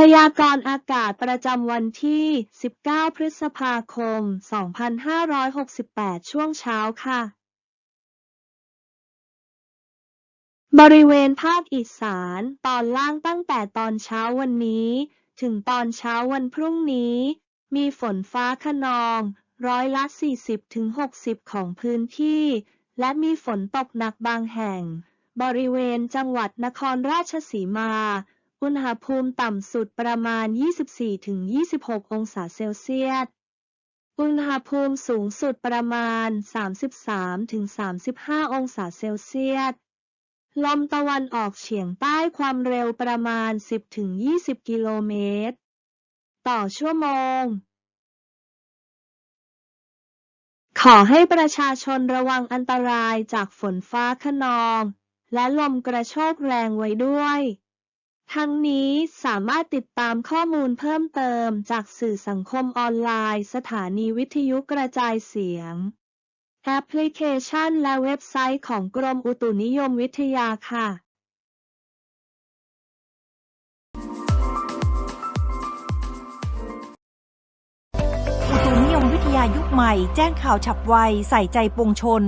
พยากรณ์อากาศประจำวันที่ 19 พฤษภาคม 2568 ช่วงเช้าค่ะ บริเวณภาคอีสานตอนล่างตั้งแต่ตอนเช้าวันนี้ ถึงตอนเช้าวันพรุ่งนี้ มีฝนฟ้าคะนอง ร้อยละ 40-60 ของพื้นที่ และมีฝนตกหนักบางแห่ง บริเวณจังหวัดนครราชสีมา อุณหภูมิต่ำสุดประมาณ 24-26 องศาเซลเซียส อุณหภูมิสูงสุดประมาณ 33-35 องศาเซลเซียส ลมตะวันออกเฉียงใต้ความเร็วประมาณ 10-20 กิโลเมตร ต่อชั่วโมง ขอให้ประชาชนระวังอันตรายจากฝนฟ้าคะนอง และลมกระโชกแรงไว้ด้วย ทั้งนี้สามารถติดตามข้อมูลเพิ่มเติมจากสื่อสังคมออนไลน์ สถานีวิทยุกระจายเสียง แอปพลิเคชันและเว็บไซต์ของกรมอุตุนิยมวิทยาค่ะอุตุนิยมวิทยายุคใหม่ แจ้งข่าวฉับไว ใส่ใจปวงชน